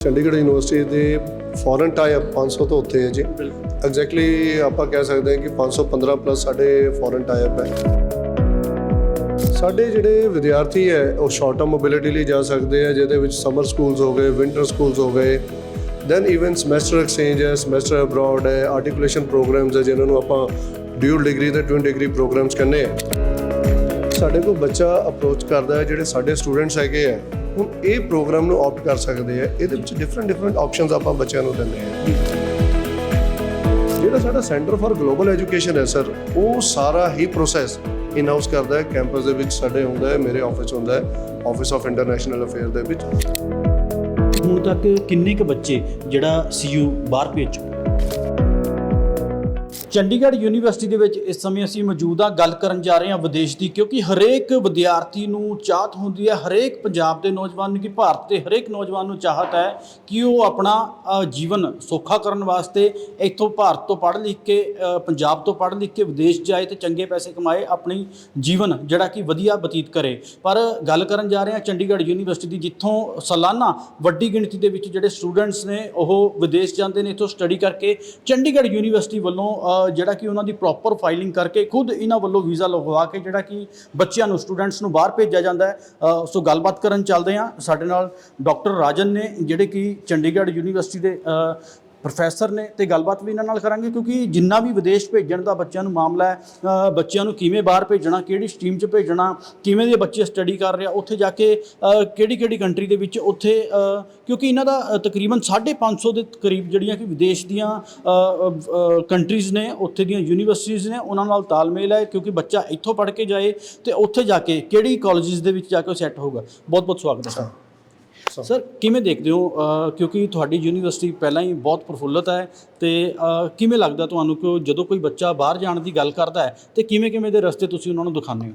Chandigarh university ਦੇ foreign tie up 500 ਤੋਂ ਉੱਤੇ ਹੈ ਜੀ। ਐਗਜ਼ੈਕਟਲੀ ਆਪਾਂ ਕਹਿ ਸਕਦੇ ਹਾਂ ਕਿ 515 ਪਲੱਸ ਸਾਡੇ ਫੋਰਨ ਟਾਈ ਅਪ ਹੈ। ਸਾਡੇ ਜਿਹੜੇ ਵਿਦਿਆਰਥੀ ਹੈ ਉਹ ਸ਼ਾਰਟ ਟਰਮ ਮੋਬਿਲਿਟੀ ਲਈ ਜਾ ਸਕਦੇ ਆ ਜਿਹਦੇ ਵਿੱਚ ਸਮਰ ਸਕੂਲਸ ਹੋ ਗਏ ਵਿੰਟਰ ਸਕੂਲਸ ਹੋ ਗਏ। ਦੈਨ ਇਵਨ ਸਮੈਸਟਰ ਐਕਸਚੇਂਜ ਹੈ ਸਮੈਸਟਰ ਅਬਰਾਡ ਹੈ ਆਰਟੀਕੂਲੇਸ਼ਨ ਪ੍ਰੋਗਰਾਮਸ ਹੈ ਜਿਨ੍ਹਾਂ ਨੂੰ ਆਪਾਂ ਡਿਊਲ ਡਿਗਰੀ ਤੇ ਟਵਿਨ ਡਿਗਰੀ ਪ੍ਰੋਗਰਾਮਸ ਕਹਿੰਦੇ ਆ ਸਾਡੇ ਕੋਲ ਬੱਚਾ ਅਪਰੋਚ ਕਰਦਾ ਹੈ ਜਿਹੜੇ ਸਾਡੇ ਸਟੂਡੈਂਟਸ ਹੈਗੇ ਆ ਹੁਣ ਇਹ ਪ੍ਰੋਗਰਾਮ ਨੂੰ ਆਪਟ ਕਰ ਸਕਦੇ ਆ, ਇਹਦੇ ਵਿੱਚ ਡਿਫਰੈਂਟ ਡਿਫਰੈਂਟ ਆਪਸ਼ਨਸ ਆਪਾਂ ਬੱਚਿਆਂ ਨੂੰ ਦਿੰਦੇ ਆ। ਜਿਹੜਾ ਸਾਡਾ ਸੈਂਟਰ ਫਾਰ ਗਲੋਬਲ ਐਜੂਕੇਸ਼ਨ ਹੈ ਸਰ ਉਹ ਸਾਰਾ ਹੀ ਪ੍ਰੋਸੈਸ ਇਨ ਹਾਊਸ ਕਰਦਾ ਹੈ ਕੈਂਪਸ ਦੇ ਵਿੱਚ ਸਾਡੇ ਹੁੰਦਾ ਹੈ, ਮੇਰੇ ਆਫਿਸ ਹੁੰਦਾ ਹੈ ਆਫਿਸ ਆਫ ਇੰਟਰਨੈਸ਼ਨਲ ਅਫੇਅਰ ਦੇ ਵਿੱਚ। ਹੁਣ ਤੱਕ ਕਿੰਨੇ ਕੁ ਬੱਚੇ ਜਿਹੜਾ ਸੀਯੂ ਬਾਹਰ ਭੇਜ ਚੁੱਕੇ? ਚੰਡੀਗੜ੍ਹ ਯੂਨੀਵਰਸਿਟੀ ਦੇ ਵਿੱਚ ਇਸ ਸਮੇਂ ਅਸੀਂ ਮੌਜੂਦ ਹਾਂ, ਗੱਲ ਕਰਨ ਜਾ ਰਹੇ ਹਾਂ ਵਿਦੇਸ਼ ਦੀ, ਕਿਉਂਕਿ ਹਰੇਕ ਵਿਦਿਆਰਥੀ ਨੂੰ ਚਾਹਤ ਹੁੰਦੀ ਹੈ, ਹਰੇਕ ਪੰਜਾਬ ਦੇ ਨੌਜਵਾਨ ਨੂੰ ਕਿ ਭਾਰਤ ਦੇ ਹਰੇਕ ਨੌਜਵਾਨ ਨੂੰ ਚਾਹਤ ਹੈ ਕਿ ਉਹ ਆਪਣਾ ਜੀਵਨ ਸੌਖਾ ਕਰਨ ਵਾਸਤੇ ਇੱਥੋਂ ਭਾਰਤ ਤੋਂ ਪੜ੍ਹ ਲਿਖ ਕੇ ਪੰਜਾਬ ਤੋਂ ਪੜ੍ਹ ਲਿਖ ਕੇ ਵਿਦੇਸ਼ ਜਾਏ ਤੇ ਚੰਗੇ ਪੈਸੇ ਕਮਾਏ ਆਪਣੀ ਜੀਵਨ, ਜਿਹੜਾ ਕਿ ਵਧੀਆ ਬਤੀਤ ਕਰੇ। ਪਰ ਗੱਲ ਕਰਨ ਜਾ ਰਹੇ ਹਾਂ ਚੰਡੀਗੜ੍ਹ ਯੂਨੀਵਰਸਿਟੀ ਦੀ, ਜਿੱਥੋਂ ਸਾਲਾਨਾ ਵੱਡੀ ਗਿਣਤੀ ਦੇ ਵਿੱਚ ਜਿਹੜੇ ਸਟੂਡੈਂਟਸ ਨੇ, ਉਹ ਵਿਦੇਸ਼ ਜਾਂਦੇ ਨੇ, ਇੱਥੋਂ ਸਟੱਡੀ ਕਰਕੇ ਚੰਡੀਗੜ੍ਹ ਯੂਨੀਵਰਸਿਟੀ ਵੱਲੋਂ ਜਿਹੜਾ ਕਿ ਉਹਨਾਂ ਦੀ ਪ੍ਰੋਪਰ ਫਾਈਲਿੰਗ ਕਰਕੇ ਖੁਦ ਇਹਨਾਂ ਵੱਲੋਂ ਵੀਜ਼ਾ ਲਗਵਾ ਕੇ ਜਿਹੜਾ ਕਿ ਬੱਚਿਆਂ ਨੂੰ ਸਟੂਡੈਂਟਸ ਨੂੰ ਬਾਹਰ ਭੇਜਿਆ ਜਾਂਦਾ ਹੈ। ਸੋ ਗੱਲਬਾਤ ਕਰਨ ਚੱਲਦੇ ਹਾਂ। ਸਾਡੇ ਨਾਲ ਡਾਕਟਰ ਰਾਜਨ ਨੇ, ਜਿਹੜੇ ਕਿ ਚੰਡੀਗੜ੍ਹ ਯੂਨੀਵਰਸਿਟੀ ਦੇ ਪ੍ਰੋਫੈਸਰ ਨੇ ਤੇ ਗੱਲਬਾਤ ਵੀ ਇਹਨਾਂ ਨਾਲ ਕਰਾਂਗੇ ਕਿਉਂਕਿ ਜਿੰਨਾ ਵੀ ਵਿਦੇਸ਼ ਭੇਜਣ ਦਾ ਬੱਚਿਆਂ ਨੂੰ ਮਾਮਲਾ ਹੈ ਬੱਚਿਆਂ ਨੂੰ ਕਿਵੇਂ ਬਾਹਰ ਭੇਜਣਾ ਕਿਹੜੀ ਸਟਰੀਮ 'ਚ ਭੇਜਣਾ ਕਿਵੇਂ ਦੇ ਬੱਚੇ ਸਟੱਡੀ ਕਰ ਰਹੇ ਆ ਉੱਥੇ ਜਾ ਕੇ ਕਿਹੜੀ ਕਿਹੜੀ ਕੰਟਰੀ ਦੇ ਵਿੱਚ ਉੱਥੇ ਕਿਉਂਕਿ ਇਹਨਾਂ ਦਾ ਅ, ਤਕਰੀਬਨ 550 ਦੇ ਕਰੀਬ ਜਿਹੜੀਆਂ ਕਿ ਵਿਦੇਸ਼ ਦੀਆਂ ਕੰਟਰੀਜ਼ ਨੇ ਉੱਥੇ ਦੀਆਂ ਯੂਨੀਵਰਸਿਟੀਜ਼ ਨੇ ਉਹਨਾਂ ਨਾਲ ਤਾਲਮੇਲ ਹੈ ਕਿਉਂਕਿ ਬੱਚਾ ਇੱਥੋਂ ਪੜ੍ਹ ਕੇ ਜਾਏ ਤੇ ਉੱਥੇ ਜਾ ਕੇ ਕਿਹੜੀ ਕਾਲਜਿਸ ਦੇ ਵਿੱਚ ਜਾ ਕੇ ਉਹ ਸੈੱਟ ਹੋਊਗਾ। ਬਹੁਤ ਬਹੁਤ ਸਵਾਗਤ ਹੈ ਸਰ। ਕਿਵੇਂ ਦੇਖਦੇ ਹੋ ਕਿਉਂਕਿ ਤੁਹਾਡੀ ਯੂਨੀਵਰਸਿਟੀ ਪਹਿਲਾਂ ਹੀ ਬਹੁਤ ਪ੍ਰਫੁੱਲਤ ਹੈ ਤੇ ਕਿਵੇਂ ਲੱਗਦਾ ਤੁਹਾਨੂੰ ਕਿ ਜਦੋਂ ਕੋਈ ਬੱਚਾ ਬਾਹਰ ਜਾਣ ਦੀ ਗੱਲ ਕਰਦਾ ਹੈ ਤੇ ਕਿਵੇਂ ਕਿਵੇਂ ਦੇ ਰਸਤੇ ਤੁਸੀਂ ਉਹਨਾਂ ਨੂੰ ਦਿਖਾਉਂਦੇ ਹੋ?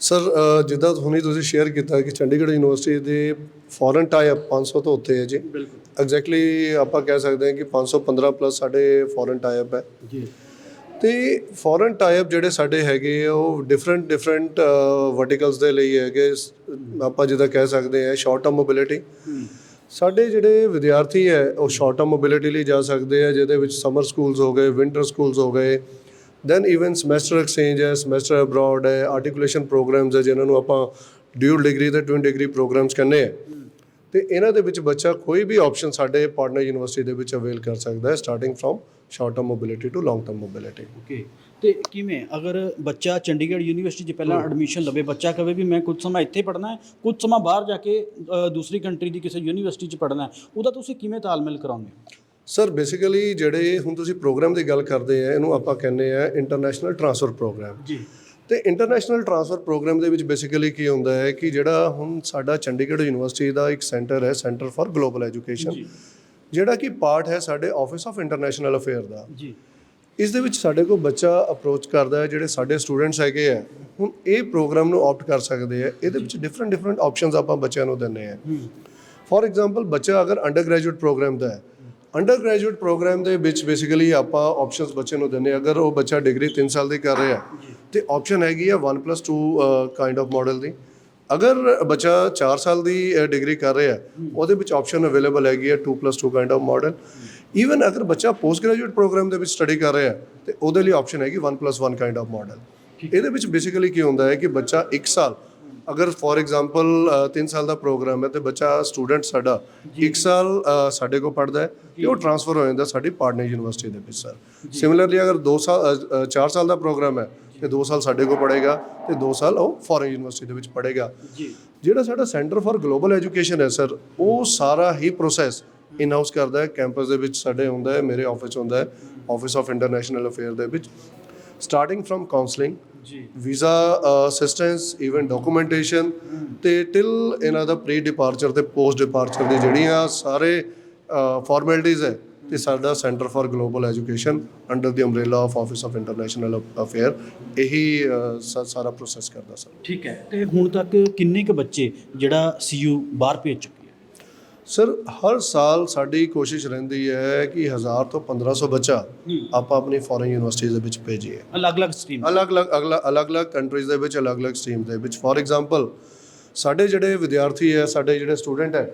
ਸਰ ਅ, ਜਿੱਦਾਂ ਹੁਣੀ ਤੁਸੀਂ ਸ਼ੇਅਰ ਕੀਤਾ ਕਿ ਚੰਡੀਗੜ੍ਹ ਯੂਨੀਵਰਸਿਟੀ ਦੇ ਫੋਰਨ ਟਾਈ ਅਪ 500 ਤੋਂ ਉੱਤੇ ਹੈ ਜੀ। ਬਿਲਕੁਲ। ਐਗਜ਼ੈਕਟਲੀ ਆਪਾਂ ਕਹਿ ਸਕਦੇ ਹਾਂ ਕਿ 515 ਪਲੱਸ ਸਾਡੇ ਫੋਰਨ ਟਾਈ ਹੈ। ਜੀ। ਤੇ ਫੋਰਨ ਟਾਈਪ ਜਿਹੜੇ ਸਾਡੇ ਹੈਗੇ ਆ ਉਹ ਡਿਫਰੈਂਟ ਡਿਫਰੈਂਟ ਵਰਟੀਕਲਸ ਦੇ ਲਈ ਹੈਗੇ। ਆਪਾਂ ਜਿੱਦਾਂ ਕਹਿ ਸਕਦੇ ਆ ਸ਼ਾਰਟ ਟਰਮ ਮੋਬਿਲਿਟੀ ਸਾਡੇ ਜਿਹੜੇ ਵਿਦਿਆਰਥੀ ਹੈ ਉਹ ਸ਼ਾਰਟ ਟਰਮ ਮੋਬਿਲਿਟੀ ਲਈ ਜਾ ਸਕਦੇ ਆ ਜਿਹਦੇ ਵਿੱਚ ਸਮਰ ਸਕੂਲਸ ਹੋ ਗਏ ਵਿੰਟਰ ਸਕੂਲਸ ਹੋ ਗਏ। ਦੈਨ ਇਵਨ ਸਮੈਸਟਰ ਐਕਸਚੇਂਜ ਹੈ ਸਮੈਸਟਰ ਅਬਰਾਡ ਹੈ ਆਰਟੀਕੂਲੇਸ਼ਨ ਪ੍ਰੋਗਰਾਮਸ ਹੈ ਜਿਨ੍ਹਾਂ ਨੂੰ ਆਪਾਂ ਡਿਊਲ ਡਿਗਰੀ ਤੇ ਟਵਿਨ ਡਿਗਰੀ ਪ੍ਰੋਗਰਾਮਸ ਕਹਿੰਦੇ ਆ। ਤੇ ਇਹਨਾਂ ਦੇ ਵਿੱਚ ਬੱਚਾ ਕੋਈ ਵੀ ਆਪਸ਼ਨ ਸਾਡੇ ਪਾਰਟਨਰ ਯੂਨੀਵਰਸਿਟੀ ਦੇ ਵਿੱਚ ਅਵੇਲ ਕਰ ਸਕਦਾ ਹੈ starting from short term mobility to long term mobility okay ਤੇ ਕਿਵੇਂ? ਅਗਰ ਬੱਚਾ ਚੰਡੀਗੜ੍ਹ ਯੂਨੀਵਰਸਿਟੀ 'ਚ ਪਹਿਲਾਂ ਐਡਮਿਸ਼ਨ ਲਵੇ ਬੱਚਾ ਕਹੇ ਵੀ ਮੈਂ ਕੁਝ ਸਮਾਂ ਇੱਥੇ ਪੜ੍ਹਨਾ ਹੈ ਕੁਝ ਸਮਾਂ ਬਾਹਰ ਜਾ ਕੇ ਦੂਸਰੀ ਕੰਟਰੀ ਦੀ ਕਿਸੇ ਯੂਨੀਵਰਸਿਟੀ 'ਚ ਪੜ੍ਹਨਾ ਹੈ ਉਹਦਾ ਤੁਸੀਂ ਕਿਵੇਂ ਤਾਲਮੇਲ ਕਰਾਉਂਦੇ ਹੋ? ਸਰ ਬੇਸਿਕਲੀ ਜਿਹੜੇ ਹੁਣ ਤੁਸੀਂ ਪ੍ਰੋਗਰਾਮ ਦੀ ਗੱਲ ਕਰਦੇ ਆ ਇਹਨੂੰ ਆਪਾਂ ਕਹਿੰਦੇ ਆ ਇੰਟਰਨੈਸ਼ਨਲ ਟ੍ਰਾਂਸਫਰ ਪ੍ਰੋਗਰਾਮ ਜੀ। ਤੇ ਇੰਟਰਨੈਸ਼ਨਲ ਟ੍ਰਾਂਸਫਰ ਪ੍ਰੋਗਰਾਮ ਦੇ ਵਿੱਚ ਬੇਸਿਕਲੀ ਕੀ ਹੁੰਦਾ ਹੈ ਕਿ ਜਿਹੜਾ ਹੁਣ ਸਾਡਾ ਚੰਡੀਗੜ੍ਹ ਯੂਨੀਵਰਸਿਟੀ ਦਾ ਇੱਕ ਸੈਂਟਰ ਹੈ ਸੈਂਟਰ ਫਾਰ ਗਲੋਬਲ ਐਜੂਕੇਸ਼ਨ ਜਿਹੜਾ ਕਿ ਪਾਰਟ ਹੈ ਸਾਡੇ ਆਫਿਸ ਆਫ ਇੰਟਰਨੈਸ਼ਨਲ ਅਫੇਅਰ ਦਾ। ਜੀ। ਇਸ ਦੇ ਵਿੱਚ ਸਾਡੇ ਕੋਲ ਬੱਚਾ ਅਪਰੋਚ ਕਰਦਾ ਹੈ ਜਿਹੜੇ ਸਾਡੇ ਸਟੂਡੈਂਟਸ ਹੈਗੇ ਆ ਹੁਣ ਇਹ ਪ੍ਰੋਗਰਾਮ ਨੂੰ ਆਪਟ ਕਰ ਸਕਦੇ ਆ ਇਹਦੇ ਵਿੱਚ ਡਿਫਰੈਂਟ ਡਿਫਰੈਂਟ ਆਪਸ਼ਨਸ ਆਪਾਂ ਬੱਚਿਆਂ ਨੂੰ ਦਿੰਦੇ ਆ ਫੋਰ ਐਗਜ਼ਾਮਪਲ ਬੱਚਾ ਅਗਰ ਅੰਡਰ ਗ੍ਰੈਜੂਏਟ ਪ੍ਰੋਗਰਾਮ ਦਾ ਹੈ ਅੰਡਰ ਗ੍ਰੈਜੂਏਟ ਪ੍ਰੋਗਰਾਮ ਦੇ ਵਿੱਚ ਬੇਸਿਕਲੀ ਆਪਾਂ ਆਪਸ਼ਨਸ ਬੱਚੇ ਨੂੰ ਦਿੰਦੇ ਹਾਂ। ਅਗਰ ਉਹ ਬੱਚਾ ਡਿਗਰੀ 3 ਸਾਲ ਦੀ ਕਰ ਰਿਹਾ ਤੇ ਆਪਸ਼ਨ ਹੈਗੀ ਆ 1+2 ਕਾਈਂਡ ਆਫ ਮਾਡਲ ਦੀ। ਅਗਰ ਬੱਚਾ 4 ਸਾਲ ਦੀ ਡਿਗਰੀ ਕਰ ਰਿਹਾ ਉਹਦੇ ਵਿੱਚ ਆਪਸ਼ਨ ਅਵੇਲੇਬਲ ਹੈਗੀ ਆ 2+2 ਕਾਈਂਡ ਆਫ ਮਾਡਲ ਈਵਨ ਅਗਰ ਬੱਚਾ ਪੋਸਟ ਗ੍ਰੈਜੂਏਟ ਪ੍ਰੋਗਰਾਮ ਦੇ ਵਿੱਚ ਸਟੱਡੀ ਕਰ ਰਿਹਾ ਤੇ ਉਹਦੇ ਲਈ ਆਪਸ਼ਨ ਹੈਗੀ 1+1 ਕਾਈਂਡ ਆਫ ਮਾਡਲ ਇਹਦੇ ਵਿੱਚ ਬੇਸਿਕਲੀ ਕੀ ਹੁੰਦਾ ਹੈ ਕਿ ਬੱਚਾ 1 ਸਾਲ ਅਗਰ ਫੋਰ ਐਗਜ਼ਾਮਪਲ 3 ਸਾਲ ਦਾ ਪ੍ਰੋਗਰਾਮ ਹੈ ਤੇ ਬੱਚਾ ਸਟੂਡੈਂਟ ਸਾਡਾ 1 ਸਾਲ ਸਾਡੇ ਕੋਲ ਪੜਦਾ ਹੈ ਤੇ ਉਹ ਟ੍ਰਾਂਸਫਰ ਹੋ ਜਾਂਦਾ ਸਾਡੀ ਪਾਰਟਨਰ ਯੂਨੀਵਰਸਿਟੀ ਦੇ ਵਿੱਚ ਸਰ ਸਿਮਿਲਰਲੀ ਅਗਰ 2 ਸਾਲ 4 ਸਾਲ ਦਾ ਪ੍ਰੋਗਰਾਮ ਹੈ ਤੇ 2 ਸਾਲ ਸਾਡੇ ਕੋਲ ਪੜੇਗਾ ਤੇ 2 ਸਾਲ ਉਹ ਫੋਰਨ ਯੂਨੀਵਰਸਿਟੀ ਦੇ ਵਿੱਚ ਪੜੇਗਾ ਜੀ। ਜਿਹੜਾ ਸਾਡਾ ਸੈਂਟਰ ਫਾਰ ਗਲੋਬਲ ਐਜੂਕੇਸ਼ਨ ਹੈ ਸਰ ਉਹ ਸਾਰਾ ਹੀ ਪ੍ਰੋਸੈਸ ਇਨ ਹਾਊਸ ਕਰਦਾ ਹੈ ਕੈਂਪਸ ਦੇ ਵਿੱਚ ਸਾਡੇ ਹੁੰਦਾ ਹੈ ਮੇਰੇ ਆਫਿਸ ਹੁੰਦਾ ਹੈ ਆਫਿਸ ਆਫ ਇੰਟਰਨੈਸ਼ਨਲ ਅਫੇਅਰ ਦੇ ਵਿੱਚ। ਸਟਾਰਟਿੰਗ ਫਰਮ ਕਾਉਂਸਲਿੰਗ ਜੀ। ਵੀਜ਼ਾ ਅਸਿਸਟੈਂਸ ਇਵਨ ਡਾਕੂਮੈਂਟੇਸ਼ਨ ਤੇ ਟਿਲ ਇਹਨਾਂ ਦਾ ਪ੍ਰੀ ਡਿਪਾਰਚਰ ਤੇ ਪੋਸਟ ਡਿਪਾਰਚਰ ਦੀ ਜਿਹੜੀਆਂ ਸਾਰੇ ਫਾਰਮੈਲਿਟੀਜ਼ ਹੈ ਤੇ ਸਾਡਾ centre for global education under the umbrella of office of international affair ਇਹੀ ਸ- ਸਾਰਾ ਪ੍ਰੋਸੈਸ ਕਰਦਾ ਸਰ। ਠੀਕ ਹੈ ਤੇ ਹੁਣ ਤੱਕ ਕਿੰਨੇ ਕੁ ਬੱਚੇ ਜਿਹੜਾ ਸੀਯੂ ਬਾਹਰ ਭੇਜ ਚੁੱਕੇ ਸਰ ਹਰ ਸਾਲ ਸਾਡੀ ਕੋਸ਼ਿਸ਼ ਰਹਿੰਦੀ ਹੈ ਕਿ 1000 ਤੋਂ 1500 ਬੱਚਾ ਆਪਾਂ ਆਪਣੀ ਫੋਰਨ ਯੂਨੀਵਰਸਿਟੀਜ਼ ਦੇ ਵਿੱਚ ਭੇਜੀਏ। ਅਲੱਗ-ਅਲੱਗ ਸਟਰੀਮ ਅਲੱਗ-ਅਲੱਗ ਅਗਲਾ ਅਲੱਗ-ਅਲੱਗ ਕੰਟਰੀਜ਼ ਦੇ ਵਿੱਚ ਅਲੱਗ-ਅਲੱਗ ਸਟਰੀਮ ਦੇ ਵਿੱਚ। ਫੋਰ ਐਗਜ਼ਾਮਪਲ ਸਾਡੇ ਜਿਹੜੇ ਵਿਦਿਆਰਥੀ ਹੈ ਸਾਡੇ ਜਿਹੜੇ ਸਟੂਡੈਂਟ ਹੈ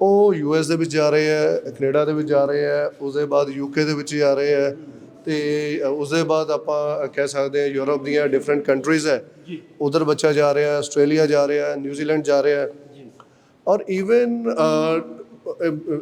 ਉਹ ਯੂਐਸ ਦੇ ਵਿੱਚ ਜਾ ਰਹੇ ਹੈ ਕੈਨੇਡਾ ਦੇ ਵਿੱਚ ਜਾ ਰਹੇ ਹੈ ਉਸ ਦੇ ਬਾਅਦ ਯੂਕੇ ਦੇ ਵਿੱਚ ਜਾ ਰਹੇ ਹੈ ਤੇ ਉਸ ਦੇ ਬਾਅਦ ਆਪਾਂ ਕਹਿ ਸਕਦੇ ਹਾਂ ਯੂਰਪ ਦੀਆਂ ਡਿਫਰੈਂਟ ਕੰਟਰੀਜ਼ ਹੈ। ਉਧਰ ਬੱਚਾ ਜਾ ਰਿਹਾ ਹੈ ਆਸਟ੍ਰੇਲੀਆ ਜਾ ਰਿਹਾ ਹੈ ਨਿਊਜ਼ੀਲੈਂਡ ਜਾ ਰਿਹਾ ਔਰ ਇਵਨ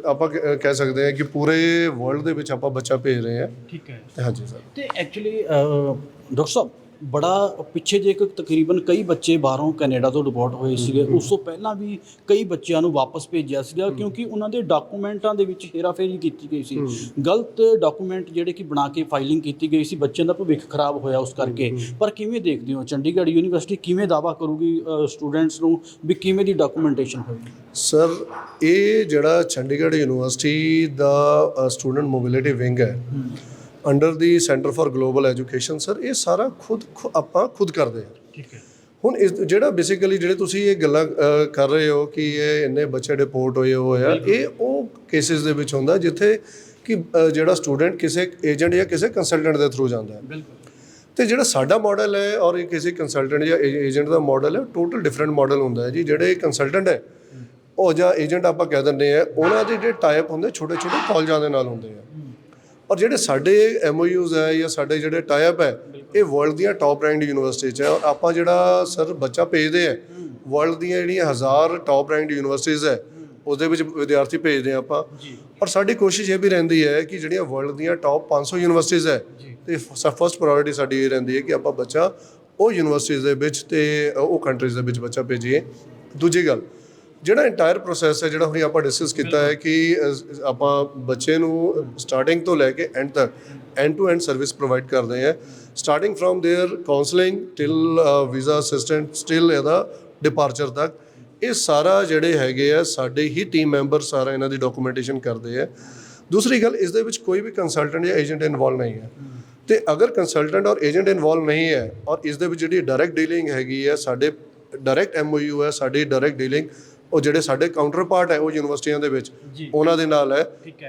ਆਪਾਂ ਕ- ਕਹਿ ਸਕਦੇ ਹਾਂ ਕਿ ਪੂਰੇ ਵਰਲਡ ਦੇ ਵਿੱਚ ਆਪਾਂ ਬੱਚਾ ਭੇਜ ਰਹੇ ਹਾਂ। ਠੀਕ ਹੈ। ਹਾਂਜੀ ਸਰ ਤੇ ਐਕਚੁਅਲੀ ਡਾਕਟਰ ਸਾਹਿਬ ਬੜਾ ਪਿੱਛੇ ਜੇ ਇੱਕ ਤਕਰੀਬਨ ਕਈ ਬੱਚੇ ਬਾਹਰੋਂ ਕੈਨੇਡਾ ਤੋਂ ਡਿਪੋਰਟ ਹੋਏ ਸੀਗੇ ਉਸ ਤੋਂ ਪਹਿਲਾਂ ਵੀ ਕਈ ਬੱਚਿਆਂ ਨੂੰ ਵਾਪਸ ਭੇਜਿਆ ਸੀਗਾ ਕਿਉਂਕਿ ਉਹਨਾਂ ਦੇ ਡਾਕੂਮੈਂਟਾਂ ਦੇ ਵਿੱਚ ਹੇਰਾਫੇਰੀ ਕੀਤੀ ਗਈ ਸੀ। ਗਲਤ ਡਾਕੂਮੈਂਟ ਜਿਹੜੇ ਕਿ ਬਣਾ ਕੇ ਫਾਈਲਿੰਗ ਕੀਤੀ ਗਈ ਸੀ ਬੱਚਿਆਂ ਦਾ ਭਵਿੱਖ ਖਰਾਬ ਹੋਇਆ ਉਸ ਕਰਕੇ। ਪਰ ਕਿਵੇਂ ਦੇਖਦੇ ਹੋ ਚੰਡੀਗੜ੍ਹ ਯੂਨੀਵਰਸਿਟੀ ਕਿਵੇਂ ਦਾਵਾ ਕਰੂਗੀ ਸਟੂਡੈਂਟਸ ਨੂੰ ਵੀ ਕਿਵੇਂ ਦੀ ਡਾਕੂਮੈਂਟੇਸ਼ਨ ਹੋਏਗੀ? ਸਰ ਇਹ ਜਿਹੜਾ ਚੰਡੀਗੜ੍ਹ ਯੂਨੀਵਰਸਿਟੀ ਦਾ ਸਟੂਡੈਂਟ ਮੋਬਿਲਿਟੀ ਵਿੰਗ ਹੈ। Under the centre for global education sir ਇਹ ਸਾਰਾ ਖੁਦ ਆਪਾਂ ਖੁਦ ਕਰਦੇ ਹਾਂ। ਠੀਕ ਹੈ। ਹੁਣ ਇਸ ਜਿਹੜਾ ਬੇਸਿਕਲੀ ਜਿਹੜੇ ਤੁਸੀਂ ਇਹ ਗੱਲਾਂ ਕਰ ਰਹੇ ਹੋ ਕਿ ਇਹ ਇੰਨੇ ਬੱਚੇ ਡਿਪੋਰਟ ਹੋਏ ਹੋਏ ਆ ਇਹ ਉਹ ਕੇਸਿਸ ਦੇ ਵਿੱਚ ਹੁੰਦਾ ਜਿੱਥੇ ਕਿ ਜਿਹੜਾ ਸਟੂਡੈਂਟ ਕਿਸੇ ਏਜੰਟ ਜਾਂ ਕਿਸੇ ਕੰਸਲਟੈਂਟ ਦੇ ਥਰੂ ਜਾਂਦਾ ਹੈ। ਬਿਲਕੁਲ। ਤੇ ਜਿਹੜਾ ਸਾਡਾ ਮਾਡਲ ਹੈ ਔਰ ਇਹ ਕਿਸੇ ਕੰਸਲਟੈਂਟ ਜਾਂ ਏਜੰਟ ਦਾ ਮਾਡਲ ਹੈ ਟੋਟਲ ਡਿਫਰੈਂਟ ਮਾਡਲ ਹੁੰਦਾ ਹੈ ਜੀ। ਜਿਹੜੇ ਕੰਸਲਟੈਂਟ ਹੈ ਉਹ ਜਾਂ ਏਜੰਟ ਆਪਾਂ ਕਹਿ ਦਿੰਦੇ ਆ ਉਹਨਾਂ ਦੇ ਜਿਹੜੇ ਟਾਈਪ ਹੁੰਦੇ ਛੋਟੇ ਛੋਟੇ ਕਾਲਜਾਂ ਦੇ ਨਾਲ ਹੁੰਦੇ ਆ। ਔਰ ਜਿਹੜੇ ਸਾਡੇ ਐਮਓਯੂਜ਼ ਹੈ ਜਾਂ ਸਾਡੇ ਜਿਹੜੇ ਟਾਈਪ ਹੈ ਇਹ ਵਰਲਡ ਦੀਆਂ ਟੌਪ ਰੈਂਕਡ ਯੂਨੀਵਰਸਿਟੀ ਚ ਹੈ ਔਰ ਆਪਾਂ ਜਿਹੜਾ ਸਰ ਬੱਚਾ ਭੇਜਦੇ ਆ ਵਰਲਡ ਦੀਆਂ ਜਿਹੜੀਆਂ ਹਜ਼ਾਰ ਟੌਪ ਰੈਂਕਡ ਯੂਨੀਵਰਸਿਟੀਜ਼ ਹੈ ਉਹਦੇ ਵਿੱਚ ਵਿਦਿਆਰਥੀ ਭੇਜਦੇ ਆ ਆਪਾਂ। ਔਰ ਸਾਡੀ ਕੋਸ਼ਿਸ਼ ਇਹ ਵੀ ਰਹਿੰਦੀ ਹੈ ਕਿ ਜਿਹੜੀਆਂ ਵਰਲਡ ਦੀਆਂ ਟੌਪ 500 ਯੂਨੀਵਰਸਿਟੀਜ਼ ਹੈ ਤੇ ਫਸਟ ਪ੍ਰਾਇੋਰਟੀ ਸਾਡੀ ਇਹ ਰਹਿੰਦੀ ਹੈ ਕਿ ਆਪਾਂ ਬੱਚਾ ਉਹ ਯੂਨੀਵਰਸਿਟੀਜ਼ ਦੇ ਵਿੱਚ ਤੇ ਉਹ ਕੰਟਰੀਜ਼ ਦੇ ਵਿੱਚ ਬੱਚਾ ਭੇਜੀਏ। ਦੂਜੀ ਗੱਲ ਜਿਹੜਾ ਇੰਟਾਇਰ ਪ੍ਰੋਸੈਸ ਹੈ ਜਿਹੜਾ ਹੁਣੇ ਆਪਾਂ ਡਿਸਕਸ ਕੀਤਾ ਹੈ ਕਿ ਅ, ਆਪਾਂ ਬੱਚੇ ਨੂੰ ਸਟਾਰਟਿੰਗ ਤੋਂ ਲੈ ਕੇ ਐਂਡ ਤੱਕ end to end service provide ਕਰਦੇ ਹਾਂ starting from there counselling till visa assistant still ਇਹਦਾ ਡਿਪਾਰਚਰ ਤੱਕ ਇਹ ਸਾਰਾ ਜਿਹੜੇ ਹੈਗੇ ਆ ਸਾਡੇ ਹੀ ਟੀਮ ਮੈਂਬਰ ਸਾਰਾ ਇਹਨਾਂ ਦੀ ਡਾਕੂਮੈਂਟੇਸ਼ਨ ਕਰਦੇ ਆ ਦੂਸਰੀ ਗੱਲ ਇਸ ਦੇ ਵਿੱਚ ਕੋਈ ਵੀ ਕੰਸਲਟੈਂਟ ਜਾਂ ਏਜੰਟ ਇਨਵੋਲਵ ਨਹੀਂ ਹੈ ਤੇ ਅਗਰ ਕੰਸਲਟੈਂਟ ਔਰ ਏਜੰਟ ਇਨਵੋਲਵ ਨਹੀਂ ਹੈ ਔਰ ਇਸ ਦੇ ਵਿੱਚ ਜਿਹੜੀ ਡਾਇਰੈਕਟ ਡੀਲਿੰਗ ਹੈਗੀ ਹੈ ਸਾਡੇ ਡਾਇਰੈਕਟ ਐਮਓਯੂ ਹੈ ਸਾਡੀ ਡਾਇਰੈਕਟ ਡੀਲਿੰਗ ਉਹ ਜਿਹੜੇ ਸਾਡੇ ਕਾਊਂਟਰ ਪਾਰਟ ਹੈ ਉਹ ਯੂਨੀਵਰਸਿਟੀਆਂ ਦੇ ਵਿੱਚ ਉਹਨਾਂ ਦੇ ਨਾਲ ਹੈ।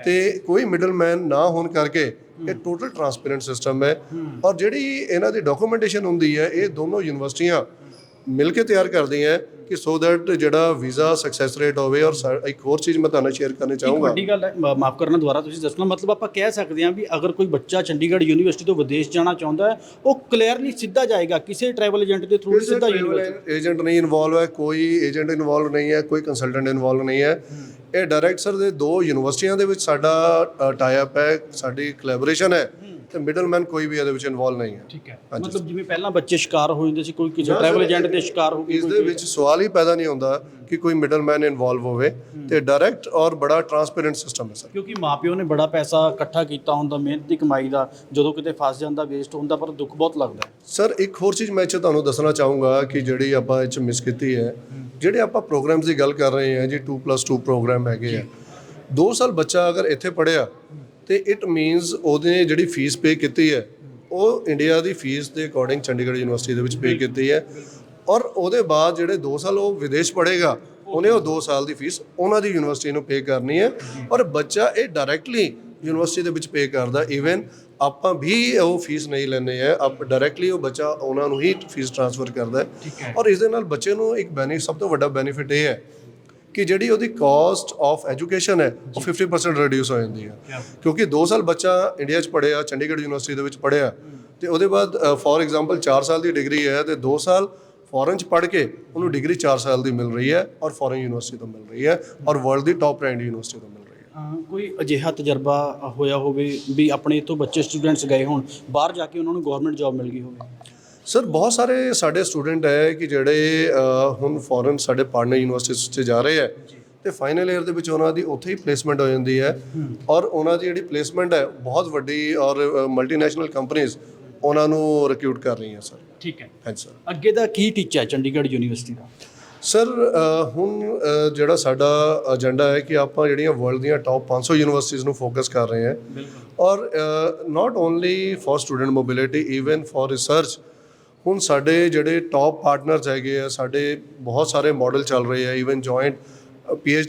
ਤੇ ਕੋਈ ਮਿਡਲਮੈਨ ਨਾ ਹੋਣ ਕਰਕੇ ਇਹ ਟੋਟਲ ਟਰਾਂਸਪੇਰੈਂਟ ਸਿਸਟਮ ਹੈ। ਔਰ ਜਿਹੜੀ ਇਹਨਾਂ ਦੀ ਡਾਕੂਮੈਂਟੇਸ਼ਨ ਹੁੰਦੀ ਹੈ ਇਹ ਦੋਨੋਂ ਯੂਨੀਵਰਸਿਟੀਆਂ ਮਿਲ ਕੇ ਤਿਆਰ ਕਰਦੀਆਂ ਕਿ ਸੋ ਦੈਟ ਜਿਹੜਾ ਵੀਜ਼ਾ ਸਕਸੈਸ ਰੇਟ ਹੋਵੇ ਔਰ ਇੱਕ ਹੋਰ ਚੀਜ਼ ਮੈਂ ਤੁਹਾਨੂੰ ਸ਼ੇਅਰ ਕਰਨੀ ਚਾਹੂੰਗਾ। ਵੱਡੀ ਗੱਲ ਹੈ ਮਾਫ ਕਰਨਾ ਦੁਬਾਰਾ ਤੁਸੀਂ ਦੱਸਣਾ ਮਤਲਬ ਆਪਾਂ ਕਹਿ ਸਕਦੇ ਹਾਂ ਵੀ ਅਗਰ ਕੋਈ ਬੱਚਾ ਚੰਡੀਗੜ੍ਹ ਯੂਨੀਵਰਸਿਟੀ ਤੋਂ ਵਿਦੇਸ਼ ਜਾਣਾ ਚਾਹੁੰਦਾ ਹੈ ਉਹ ਕਲੀਅਰਲੀ ਸਿੱਧਾ ਜਾਏਗਾ ਕਿਸੇ ਟਰੈਵਲ ਏਜੰਟ ਦੇ ਥਰੂ ਸਿੱਧਾ ਯੂਨੀਵਰਸਿਟੀ ਏਜੰਟ ਨਹੀਂ ਇਨਵੋਲਵ ਹੈ ਕੋਈ ਏਜੰਟ ਇਨਵੋਲਵ ਨਹੀਂ ਹੈ ਕੋਈ ਕੰਸਲਟੈਂਟ ਇਨਵੋਲਵ ਨਹੀਂ ਹੈ। ਇਹ ਡਾਇਰੈਕਟ ਸਰ ਦੇ ਦੋ ਯੂਨੀਵਰਸਿਟੀਆਂ ਦੇ ਵਿੱਚ ਸਾਡਾ ਟਾਈ ਅਪ ਹੈ ਸਾਡੀ ਕੋਲੈਬੋਰੇਸ਼ਨ ਹੈ। ਤੇ ਮਿਡਲਮੈਨ ਕੋਈ ਵੀ ਇਹਦੇ ਵਿੱਚ ਇਨਵੋਲਵ ਨਹੀਂ ਹੈ। ਠੀਕ ਹੈ। ਮਤਲਬ ਜਿਵੇਂ ਪਹਿਲਾਂ ਬੱਚੇ ਸ਼ਿਕਾਰ ਹੋ ਜਾਂਦੇ ਸੀ ਕੋਈ ਕਿਸੇ ਟਰੈਵਲ ਏਜੰਟ ਦੇ ਸ਼ਿਕਾਰ ਹੋ ਗਏ ਇਸ ਦੇ ਵਿੱਚ ਸਵਾਲ ਹੀ ਪੈਦਾ ਨਹੀਂ ਹੁੰਦਾ ਕਿ ਕੋਈ ਮਿਡਲਮੈਨ ਇਨਵੋਲਵ ਹੋਵੇ ਤੇ ਡਾਇਰੈਕਟ ਔਰ ਬੜਾ ਟਰਾਂਸਪੇਰੈਂਟ ਸਿਸਟਮ ਹੈ ਸਰ। ਕਿਉਂਕਿ ਮਾਪਿਓ ਨੇ ਬੜਾ ਪੈਸਾ ਇਕੱਠਾ ਕੀਤਾ ਹੁੰਦਾ ਮਿਹਨਤ ਦੀ ਕਮਾਈ ਦਾ ਜਦੋਂ ਕਿਤੇ ਫਸ ਜਾਂਦਾ ਵੇਸਟ ਹੁੰਦਾ ਪਰ ਦੁੱਖ ਬਹੁਤ ਲੱਗਦਾ ਹੈ। ਸਰ ਇੱਕ ਹੋਰ ਚੀਜ਼ ਮੈਂ 'ਚ ਤੁਹਾਨੂੰ ਦੱਸਣਾ ਚਾਹੂੰਗਾ ਕਿ ਜਿਹੜੀ ਆਪਾਂ ਇਹ ਚ ਮਿਸ ਕੀਤੀ ਹੈ ਜਿਹੜੇ ਆਪਾਂ ਪ੍ਰੋਗਰਾਮਸ ਦੀ ਗੱਲ ਕਰ ਰਹੇ ਹਾਂ ਜੀ 2+2 ਪ੍ਰੋਗਰਾਮ ਹੈਗੇ ਆ। 2 ਸਾਲ ਬੱਚਾ ਅਗਰ ਇੱਥੇ ਪੜਿਆ ਤੇ ਇਟ ਮੀਨਸ ਉਹਨੇ ਜਿਹੜੀ ਫੀਸ ਪੇ ਕੀਤੀ ਹੈ ਉਹ ਇੰਡੀਆ ਦੀ ਫੀਸ ਦੇ ਅਕੋਰਡਿੰਗ ਚੰਡੀਗੜ੍ਹ ਯੂਨੀਵਰਸਿਟੀ ਦੇ ਵਿੱਚ ਪੇ ਕੀਤੀ ਹੈ। ਔਰ ਉਹਦੇ ਬਾਅਦ ਜਿਹੜੇ 2 ਸਾਲ ਉਹ ਵਿਦੇਸ਼ ਪੜ੍ਹੇਗਾ ਉਹਨੇ ਉਹ 2 ਸਾਲ ਦੀ ਫੀਸ ਉਹਨਾਂ ਦੀ ਯੂਨੀਵਰਸਿਟੀ ਨੂੰ ਪੇ ਕਰਨੀ ਹੈ। ਔਰ ਬੱਚਾ ਇਹ ਡਾਇਰੈਕਟਲੀ ਯੂਨੀਵਰਸਿਟੀ ਦੇ ਵਿੱਚ ਪੇ ਕਰਦਾ ਇਵਨ ਆਪਾਂ ਵੀ ਉਹ ਫੀਸ ਨਹੀਂ ਲੈਂਦੇ ਆ ਆਪ ਡਾਇਰੈਕਟਲੀ ਉਹ ਬੱਚਾ ਉਹਨਾਂ ਨੂੰ ਹੀ ਫੀਸ ਟ੍ਰਾਂਸਫਰ ਕਰਦਾ ਹੈ। ਔਰ ਇਸ ਦੇ ਨਾਲ ਬੱਚੇ ਨੂੰ ਇੱਕ ਬੈਨੀ ਸਭ ਤੋਂ ਵੱਡਾ ਬੈਨੀਫਿਟ ਇਹ ਹੈ ਕਿ ਜਿਹੜੀ ਉਹਦੀ ਕਾਸਟ ਆਫ ਐਜੂਕੇਸ਼ਨ ਹੈ ਉਹ 50% ਰਿਡਿਊਸ ਹੋ ਜਾਂਦੀ ਹੈ। ਕਿਉਂਕਿ 2 ਸਾਲ ਬੱਚਾ ਇੰਡੀਆ 'ਚ ਪੜ੍ਹਿਆ ਚੰਡੀਗੜ੍ਹ ਯੂਨੀਵਰਸਿਟੀ ਦੇ ਵਿੱਚ ਪੜ੍ਹਿਆ ਤੇ ਉਹਦੇ ਬਾਅਦ ਫੋਰ ਐਗਜ਼ਾਮਪਲ 4 ਸਾਲ ਦੀ ਡਿਗਰੀ ਹੈ ਤੇ 2 ਸਾਲ ਫੋਰਨ 'ਚ ਪੜ੍ਹ ਕੇ ਉਹਨੂੰ ਡਿਗਰੀ 4 ਸਾਲ ਦੀ ਮਿਲ ਰਹੀ ਹੈ ਔਰ ਫੋਰਨ ਯੂਨੀਵਰਸਿਟੀ ਤੋਂ ਮਿਲ ਰਹੀ ਹੈ ਔਰ ਵਰਲਡ ਦੀ ਟੌਪ ਰੈਂਕ ਯੂਨੀਵਰਸਿਟੀ ਤੋਂ ਮਿਲ ਰਹੀ ਹੈ। ਕੋਈ ਅਜਿਹਾ ਤਜਰਬਾ ਹੋਇਆ ਹੋਵੇ ਵੀ ਆਪਣੇ ਇੱਥੋਂ ਬੱਚੇ ਸਟੂਡੈਂਟਸ ਗਏ ਹੋਣ ਬਾਹਰ ਜਾ ਕੇ ਉਹਨਾਂ ਨੂੰ ਗਵਰਨਮੈਂਟ ਜੌਬ ਮਿਲ ਗਈ ਹੋਵੇ? ਸਰ ਬਹੁਤ ਸਾਰੇ ਸਾਡੇ ਸਟੂਡੈਂਟ ਹੈ ਕਿ ਜਿਹੜੇ ਅ, ਹੁਣ ਫੋਰਨ ਸਾਡੇ ਪਾਰਟਨਰ ਯੂਨੀਵਰਸਿਟੀਜ਼ 'ਚ ਜਾ ਰਹੇ ਹੈ ਤੇ ਫਾਈਨਲ ਈਅਰ ਦੇ ਵਿੱਚ ਉਹਨਾਂ ਦੀ ਉੱਥੇ ਹੀ ਪਲੇਸਮੈਂਟ ਹੋ ਜਾਂਦੀ ਹੈ ਔਰ ਉਹਨਾਂ ਦੀ ਜਿਹੜੀ ਪਲੇਸਮੈਂਟ ਹੈ ਬਹੁਤ ਵੱਡੀ ਔਰ ਮਲਟੀਨੈਸ਼ਨਲ ਕੰਪਨੀਆਂ ਉਹਨਾਂ ਨੂੰ ਰਿਕਰੂਟ ਕਰ ਰਹੀਆਂ ਸਰ ਠੀਕ ਹੈ। ਹਾਂਜੀ ਸਰ ਅੱਗੇ ਦਾ ਕੀ ਟੀਚਾ ਹੈ ਚੰਡੀਗੜ੍ਹ ਯੂਨੀਵਰਸਿਟੀ ਦਾ? ਸਰ ਅ, ਹੁਣ ਅ, ਜਿਹੜਾ ਸਾਡਾ ਏਜੰਡਾ ਹੈ ਕਿ ਆਪਾਂ ਜਿਹੜੀਆਂ ਵਰਲਡ ਦੀਆਂ ਟੌਪ 500 ਯੂਨੀਵਰਸਿਟੀਜ਼ ਨੂੰ ਫੋਕਸ ਕਰ ਰਹੇ ਹਾਂ। ਔਰ not only for student mobility even for research ਹੁਣ ਸਾਡੇ ਜਿਹੜੇ ਟੌਪ ਪਾਰਟਨਰਸ ਹੈਗੇ ਆ ਸਾਡੇ ਬਹੁਤ ਸਾਰੇ ਮਾਡਲ ਚੱਲ ਰਹੇ ਆ ਇਵਨ ਜੁਆਇੰਟ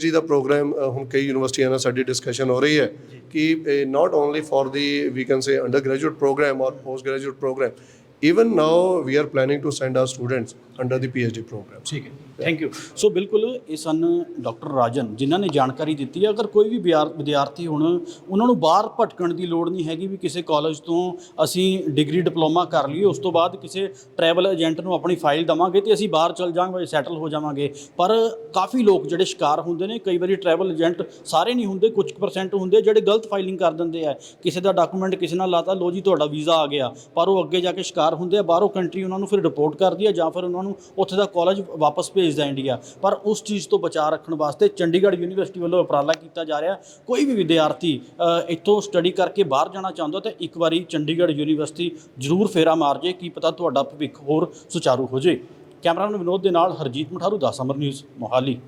ਡੀ ਦਾ ਪ੍ਰੋਗਰਾਮ ਹੁਣ ਕਈ ਯੂਨੀਵਰਸਿਟੀਆਂ ਨਾਲ ਸਾਡੀ ਡਿਸਕਸ਼ਨ ਹੋ ਰਹੀ ਹੈ ਕਿ not only for the we can say undergraduate programme ਔਰ postgraduate programme even now, we are planning to send our students under the phd program. ਠੀਕ ਹੈ। ਥੈਂਕ ਯੂ ਸੋ ਬਿਲਕੁਲ ਇਹ ਸਨ ਡਾਕਟਰ ਰਾਜਨ ਜਿਨ੍ਹਾਂ ਨੇ ਜਾਣਕਾਰੀ ਦਿੱਤੀ ਹੈ। ਅਗਰ ਕੋਈ ਵੀ ਵਿਦਿਆਰਥੀ ਹੁਣ ਉਹਨਾਂ ਨੂੰ ਬਾਹਰ ਭਟਕਣ ਦੀ ਲੋੜ ਨਹੀਂ ਹੈਗੀ ਵੀ ਕਿਸੇ ਕਾਲਜ ਤੋਂ ਅਸੀਂ ਡਿਗਰੀ ਡਿਪਲੋਮਾ ਕਰ ਲਈਏ, ਉਸ ਤੋਂ ਬਾਅਦ ਕਿਸੇ ਟਰੈਵਲ ਏਜੰਟ ਨੂੰ ਆਪਣੀ ਫਾਈਲ ਦਵਾਂਗੇ ਤੇ ਅਸੀਂ ਬਾਹਰ ਚਲ ਜਾਵਾਂਗੇ ਸੈਟਲ ਹੋ ਜਾਵਾਂਗੇ। ਪਰ ਕਾਫੀ ਲੋਕ ਜਿਹੜੇ ਸ਼ਿਕਾਰ ਹੁੰਦੇ ਨੇ, ਕਈ ਵਾਰੀ ਟਰੈਵਲ ਏਜੰਟ ਸਾਰੇ ਨਹੀਂ ਹੁੰਦੇ, ਕੁਝ ਪਰਸੈਂਟ ਹੁੰਦੇ ਜਿਹੜੇ ਗਲਤ ਫਾਈਲਿੰਗ ਕਰ ਦਿੰਦੇ ਆ। ਕਿਸੇ ਦਾ ਡਾਕੂਮੈਂਟ ਕਿਸੇ ਨਾਲ ਲਾਤਾ ਲੋ ਜੀ, ਤੁਹਾਡਾ ਵੀਜ਼ਾ ਆ ਗਿਆ, ਪਰ ਉਹ ਅੱਗੇ ਜਾ ਕੇ ਸ਼ਿਕਾਰ ਹੁੰਦੇ ਆ, ਬਾਹਰੋਂ ਕੰਟਰੀ ਉਹਨਾਂ ਨੂੰ ਫਿਰ ਰਿਪੋਰਟ ਕਰਦੀ ਆ ਜਾਂ ਫਿਰ ਉਹਨਾਂ ਨੂੰ ਉੱਥੇ ਦਾ ਕਾਲਜ ਵਾਪਸ ਭੇਜਦਾ ਇੰਡੀਆ ਪਰ ਉਸ ਚੀਜ਼ ਤੋਂ ਬਚਾਅ ਰੱਖਣ ਵਾਸਤੇ ਚੰਡੀਗੜ੍ਹ ਯੂਨੀਵਰਸਿਟੀ ਵੱਲੋਂ ਉਪਰਾਲਾ ਕੀਤਾ ਜਾ ਰਿਹਾ। ਕੋਈ ਵੀ ਵਿਦਿਆਰਥੀ ਇੱਥੋਂ ਸਟੱਡੀ ਕਰਕੇ ਬਾਹਰ ਜਾਣਾ ਚਾਹੁੰਦਾ ਤਾਂ ਇੱਕ ਵਾਰੀ ਚੰਡੀਗੜ੍ਹ ਯੂਨੀਵਰਸਿਟੀ ਜ਼ਰੂਰ ਫੇਰਾ ਮਾਰ ਜੇ, ਕੀ ਪਤਾ ਤੁਹਾਡਾ ਭਵਿੱਖ ਹੋਰ ਸੁਚਾਰੂ ਹੋ ਜੇ। ਕੈਮਰਾਮੈਨ ਵਿਨੋਦ ਦੇ ਨਾਲ ਹਰਜੀਤ ਮਠਾਰੂ ਦਾ ਸਮਰ ਨਿਊਜ਼, ਮੋਹਾਲੀ।